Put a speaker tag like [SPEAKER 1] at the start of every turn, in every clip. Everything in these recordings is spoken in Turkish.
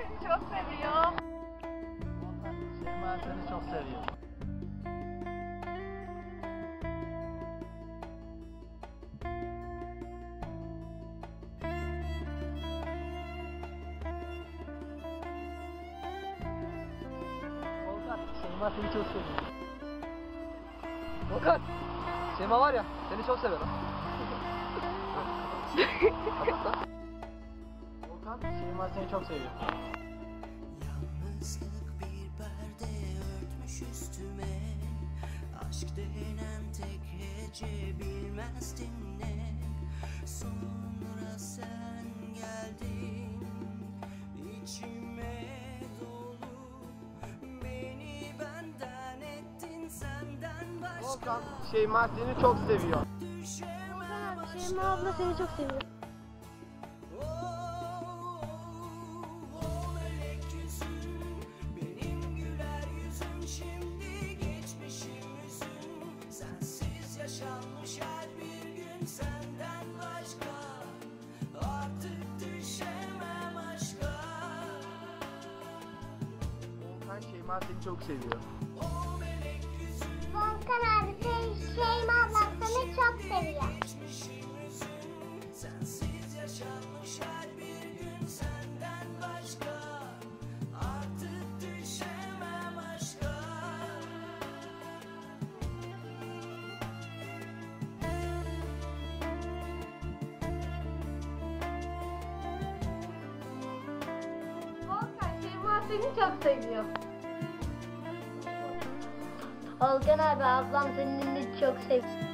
[SPEAKER 1] seni çok seviyor.
[SPEAKER 2] Şeyma seni çok seviyor. Volkan, Şeyma seni çok seviyor. Volkan, Şeyma var ya, seni çok ha. Kapat lan. Volkan, Şeyma seni çok seviyor.
[SPEAKER 3] Yalnızlık bir perde örtmüş üstüme Aşk denen tek hece bilmezdim ne Sonra sen geldin içime dolu Beni benden ettin senden başka
[SPEAKER 2] Volkan, Şeyma seni çok seviyor.
[SPEAKER 3] düşemem
[SPEAKER 4] Şeyma abla seni çok seviyor.
[SPEAKER 2] Şeyma seni çok seviyor.
[SPEAKER 4] Volkan abi şey, Şeyma abla seni çok seviyor.
[SPEAKER 3] sensiz yaşanmış her bir gün senden başka artık düşemem aşka
[SPEAKER 1] Volkan Şeyma seni çok seviyor.
[SPEAKER 4] Volkan abi ablam seni çok seviyor.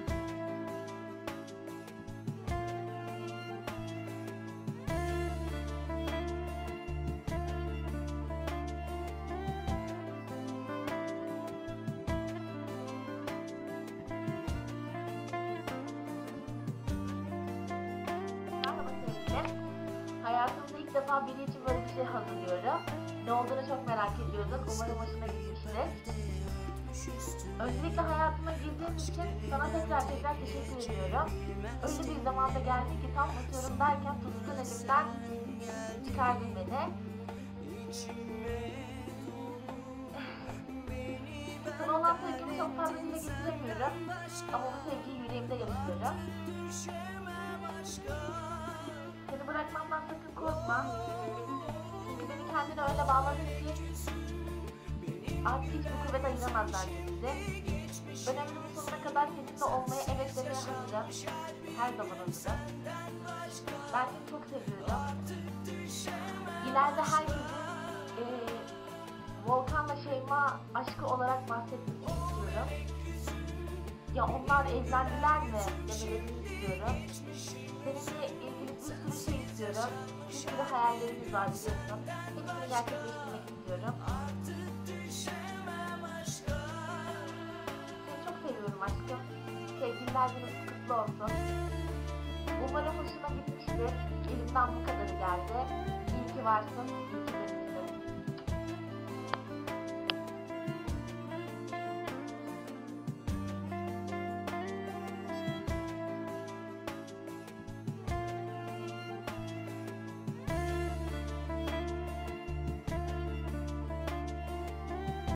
[SPEAKER 1] Hayatımda ilk defa biri için böyle bir şey hazırlıyorum. Ne olduğunu çok merak ediyordum. Umarım hoşuna gitmiştir. Öncelikle hayatıma girdiğin için sana tekrar tekrar teşekkür ediyorum. Öyle bir zamanda geldi ki tam atıyorum derken tutkun elimden çıkardın beni. Sana olan sevgimi çok fazla dile getiremiyorum. Ama bu sevgiyi yüreğimde yaşıyorum. Seni bırakmamdan sakın korkma. Çünkü beni kendine öyle bağladın ki artık hiçbir kuvvet ayıramazlar bizi. Ben ömrümün sonuna kadar seninle olmaya evet demeye hazırım. Her zaman hazırım. Ben seni çok seviyorum. İleride herkesin eee Volkan'la Şeyma aşkı olarak bahsetmesini istiyorum. Ya onlar evlendiler mi demelerini istiyorum. Seninle ilgili bir sürü şey istiyorum. Bir sürü hayallerimiz var biliyorsun. Hepsini gerçekleştirmek istiyorum. Günün kutlu olsun. Umarım hoşuna gitmiştir. Elimden bu kadarı geldi. İyi ki varsın. İyi ki